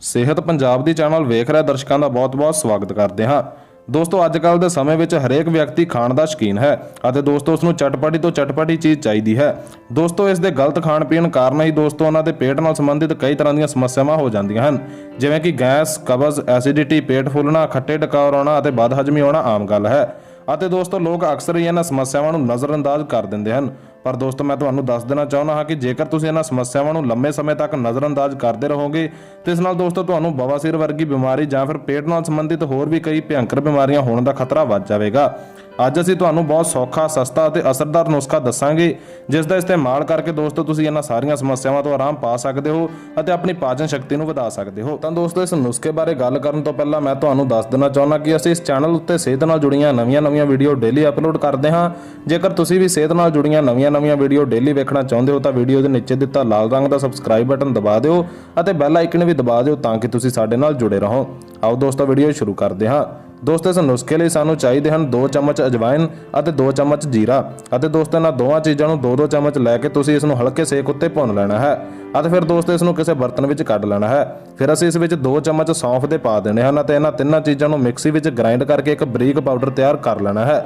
ਸਿਹਤ ਪੰਜਾਬ ਦੀ ਚੈਨਲ ਵੇਖ ਰਹੇ ਦਰਸ਼ਕਾਂ ਦਾ ਬਹੁਤ-ਬਹੁਤ ਸਵਾਗਤ ਕਰਦੇ ਹਾਂ। ਦੋਸਤੋ ਅੱਜ ਕੱਲ੍ਹ ਦੇ ਸਮੇਂ ਵਿੱਚ ਹਰੇਕ ਵਿਅਕਤੀ ਖਾਣ ਦਾ ਸ਼ੌਕੀਨ ਹੈ ਅਤੇ ਦੋਸਤੋ ਉਸ ਨੂੰ ਚਟਪਟੀ ਤੋਂ ਚਟਪਟੀ ਚੀਜ਼ ਚਾਹੀਦੀ ਹੈ। ਦੋਸਤੋ, ਇਸ ਦੇ ਗਲਤ ਖਾਣ ਪੀਣ ਕਾਰਨ ਹੀ ਦੋਸਤੋ, ਉਹਨਾਂ ਦੇ ਪੇਟ ਨਾਲ ਸੰਬੰਧਿਤ ਕਈ ਤਰ੍ਹਾਂ ਦੀਆਂ ਸਮੱਸਿਆਵਾਂ ਹੋ ਜਾਂਦੀਆਂ ਹਨ। ਜਿਵੇਂ ਕਿ ਗੈਸ, ਕਬਜ਼, ਐਸਿਡਿਟੀ, ਪੇਟ ਫੁੱਲਣਾ, ਖੱਟੇ ਡਕਾਰ ਆਉਣਾ ਅਤੇ ਬਦਹਜ਼ਮੀ ਹੋਣਾ ਆਮ ਗੱਲ ਹੈ। ਅਤੇ ਦੋਸਤੋ, ਲੋਕ ਅਕਸਰ ਹੀ ਇਹਨਾਂ ਸਮੱਸਿਆਵਾਂ ਨੂੰ ਨਜ਼ਰਅੰਦਾਜ਼ ਕਰ ਦਿੰਦੇ ਹਨ। ਪਰ ਦੋਸਤੋ, ਮੈਂ ਤੁਹਾਨੂੰ ਦੱਸ ਦੇਣਾ ਚਾਹੁੰਦਾ ਹਾਂ ਕਿ ਜੇਕਰ ਤੁਸੀਂ ਇਹਨਾਂ ਸਮੱਸਿਆਵਾਂ ਨੂੰ ਲੰਮੇ ਸਮੇਂ ਤੱਕ ਨਜ਼ਰਅੰਦਾਜ਼ ਕਰਦੇ ਰਹੋਗੇ, ਤੇ ਇਸ ਨਾਲ ਦੋਸਤੋ, ਤੁਹਾਨੂੰ ਬਵਾਸੀਰ ਵਰਗੀ ਬਿਮਾਰੀ ਜਾਂ ਫਿਰ ਪੇਟ ਨਾਲ ਸੰਬੰਧਿਤ ਹੋਰ ਵੀ ਕਈ ਭਿਅੰਕਰ ਬਿਮਾਰੀਆਂ ਹੋਣ ਦਾ ਖਤਰਾ ਵੱਧ ਜਾਵੇਗਾ। ਅੱਜ ਅਸੀਂ ਤੁਹਾਨੂੰ ਬਹੁਤ ਸੌਖਾ, ਸਸਤਾ ਅਤੇ ਅਸਰਦਾਰ ਨੁਸਖਾ ਦੱਸਾਂਗੇ, ਜਿਸ ਦਾ ਇਸਤੇਮਾਲ ਕਰਕੇ ਦੋਸਤੋ, ਤੁਸੀਂ ਇਹਨਾਂ ਸਾਰੀਆਂ ਸਮੱਸਿਆਵਾਂ ਤੋਂ ਆਰਾਮ ਪਾ ਸਕਦੇ ਹੋ ਅਤੇ ਆਪਣੀ ਪਾਚਨ ਸ਼ਕਤੀ ਨੂੰ ਵਧਾ ਸਕਦੇ ਹੋ। ਤਾਂ ਦੋਸਤੋ, ਇਸ ਨੁਸਖੇ ਬਾਰੇ ਗੱਲ ਕਰਨ ਤੋਂ ਪਹਿਲਾਂ ਮੈਂ ਤੁਹਾਨੂੰ ਦੱਸ ਦੇਣਾ ਚਾਹੁੰਦਾ ਕਿ ਅਸੀਂ ਇਸ ਚੈਨਲ ਉੱਤੇ ਸਿਹਤ ਨਾਲ ਜੁੜੀਆਂ ਨਵੀਆਂ-ਨਵੀਆਂ ਵੀਡੀਓ ਡੇਲੀ ਅਪਲੋਡ ਕਰਦੇ ਹਾਂ। ਜੇਕਰ ਤੁਸੀਂ ਵੀ ਸਿਹਤ ਨਾਲ ਜੁੜੀਆਂ ਨਵੀਆਂ ਨਵੀਆਂ-ਨਵੀਆਂ ਵੀਡੀਓ ਡੇਲੀ ਵੇਖਣਾ ਚਾਹੁੰਦੇ ਹੋ ਤਾਂ ਵੀਡੀਓ ਦੇ ਨੀਚੇ ਦਿੱਤਾ ਲਾਲ ਰੰਗ ਦਾ ਸਬਸਕ੍ਰਾਈਬ ਬਟਨ ਦਬਾ ਦਿਓ ਅਤੇ ਬੈਲ ਆਈਕਨ ਵੀ ਦਬਾ ਦਿਓ ਤਾਂ ਕਿ ਤੁਸੀਂ ਸਾਡੇ ਨਾਲ ਜੁੜੇ ਰਹੋ। ਆਓ ਦੋਸਤੋ, ਵੀਡੀਓ ਸ਼ੁਰੂ ਕਰਦੇ ਹਾਂ। ਦੋਸਤੋ, ਇਸ ਨੁਸਖੇ ਲਈ ਸਾਨੂੰ ਚਾਹੀਦੇ ਹਨ 2 ਚਮਚ ਅਜਵਾਇਨ ਅਤੇ 2 ਚਮਚ ਜੀਰਾ ਅਤੇ ਦੋਸਤੋ, ਇਹਨਾਂ ਦੋਵਾਂ ਚੀਜ਼ਾਂ ਨੂੰ 2-2 ਚਮਚ ਲੈ ਕੇ ਤੁਸੀਂ ਇਸ ਨੂੰ ਹਲਕੇ ਸੇਕ ਉੱਤੇ ਭੁੰਨ ਲੈਣਾ ਹੈ ਅਤੇ ਫਿਰ ਦੋਸਤੋ, ਇਸ ਨੂੰ ਕਿਸੇ ਬਰਤਨ ਵਿੱਚ ਕੱਢ ਲੈਣਾ ਹੈ। ਫਿਰ ਅਸੀਂ ਇਸ ਵਿੱਚ 2 ਚਮਚ ਸੌਂਫ ਦੇ ਪਾ ਦੇਣੇ ਹਨ ਅਤੇ ਇਹਨਾਂ ਤਿੰਨਾਂ ਚੀਜ਼ਾਂ ਨੂੰ ਮਿਕਸੀ ਵਿੱਚ ਗ੍ਰਾਈਂਡ ਕਰਕੇ ਇੱਕ ਬਰੀਕ ਪਾਊਡਰ ਤਿਆਰ ਕਰ ਲੈਣਾ ਹੈ।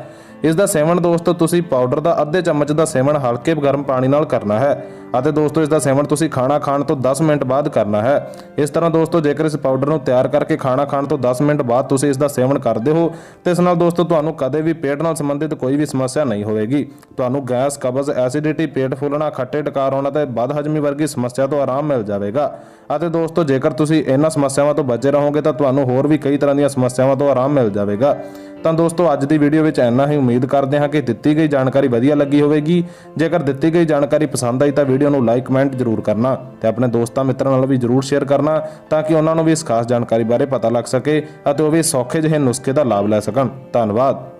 ਇਸ ਦਾ ਸੇਵਨ ਦੋਸਤੋ, ਤੁਸੀਂ ਪਾਊਡਰ ਦਾ ਅੱਧੇ ਚਮਚ ਦਾ ਸੇਵਨ ਹਲਕੇ ਗਰਮ ਪਾਣੀ ਨਾਲ ਕਰਨਾ ਹੈ। ਅਤੇ ਦੋਸਤੋ, ਇਸ ਦਾ ਸੇਵਨ ਤੁਸੀਂ ਖਾਣਾ ਖਾਣ ਤੋਂ 10 ਮਿੰਟ ਬਾਅਦ ਕਰਨਾ ਹੈ। ਇਸ ਤਰ੍ਹਾਂ ਦੋਸਤੋ, ਜੇਕਰ ਇਸ ਪਾਊਡਰ ਨੂੰ ਤਿਆਰ ਕਰਕੇ ਖਾਣਾ ਖਾਣ ਤੋਂ 10 ਮਿੰਟ ਬਾਅਦ ਤੁਸੀਂ ਇਸ ਦਾ ਸੇਵਨ ਕਰਦੇ ਹੋ, ਤੇ ਇਸ ਨਾਲ ਦੋਸਤੋ, ਤੁਹਾਨੂੰ ਕਦੇ ਵੀ ਪੇਟ ਨਾਲ ਸੰਬੰਧਿਤ ਕੋਈ ਵੀ ਸਮੱਸਿਆ ਨਹੀਂ ਹੋਵੇਗੀ। ਤੁਹਾਨੂੰ ਗੈਸ, ਕਬਜ਼, ਐਸਿਡਿਟੀ, ਪੇਟ ਫੁੱਲਣਾ, ਖੱਟੇ ਟਕਾਰ ਹੋਣਾ ਤੇ ਬਦਹਜ਼ਮੀ ਵਰਗੀ ਸਮੱਸਿਆ ਤੋਂ ਆਰਾਮ ਮਿਲ ਜਾਵੇਗਾ। ਅਤੇ ਦੋਸਤੋ, ਜੇਕਰ ਤੁਸੀਂ ਇਹਨਾਂ ਸਮੱਸਿਆਵਾਂ ਤੋਂ ਬਚੇ ਰਹੋਗੇ, ਤਾਂ ਤੁਹਾਨੂੰ ਹੋਰ ਵੀ ਕਈ ਤਰ੍ਹਾਂ ਦੀਆਂ ਸਮੱਸਿਆਵਾਂ ਤੋਂ ਆਰਾਮ ਮਿਲ ਜਾਵੇਗਾ। ਤਾਂ ਦੋਸਤੋ, ਅੱਜ ਦੀ ਵੀਡੀਓ ਵਿੱਚ ਇੰਨਾ ਹੀ। ਉਮੀਦ ਕਰਦੇ ਹਾਂ ਕਿ ਦਿੱਤੀ ਗਈ ਜਾਣਕਾਰੀ ਵਧੀਆ ਲੱਗੀ ਹੋਵੇਗੀ। ਜੇਕਰ ਦਿੱਤੀ ਗਈ ਜਾਣਕਾਰੀ ਪਸੰਦ ਆਈ ਤਾਂ ਵੀਡੀਓ ਨੂੰ ਲਾਈਕ ਕਮੈਂਟ ਜ਼ਰੂਰ ਕਰਨਾ ਤੇ ਆਪਣੇ ਦੋਸਤਾਂ, ਮਿੱਤਰਾਂ ਨਾਲ ਵੀ ਜ਼ਰੂਰ ਸ਼ੇਅਰ ਕਰਨਾ ਤਾਂ ਕਿ ਉਹਨਾਂ ਨੂੰ ਵੀ ਇਸ ਖਾਸ ਜਾਣਕਾਰੀ ਬਾਰੇ ਪਤਾ ਲੱਗ ਸਕੇ ਅਤੇ ਉਹ ਵੀ ਸੌਖੇ ਜਿਹੇ ਨੁਸਖੇ ਦਾ ਲਾਭ ਲੈ ਸਕਣ। ਧੰਨਵਾਦ।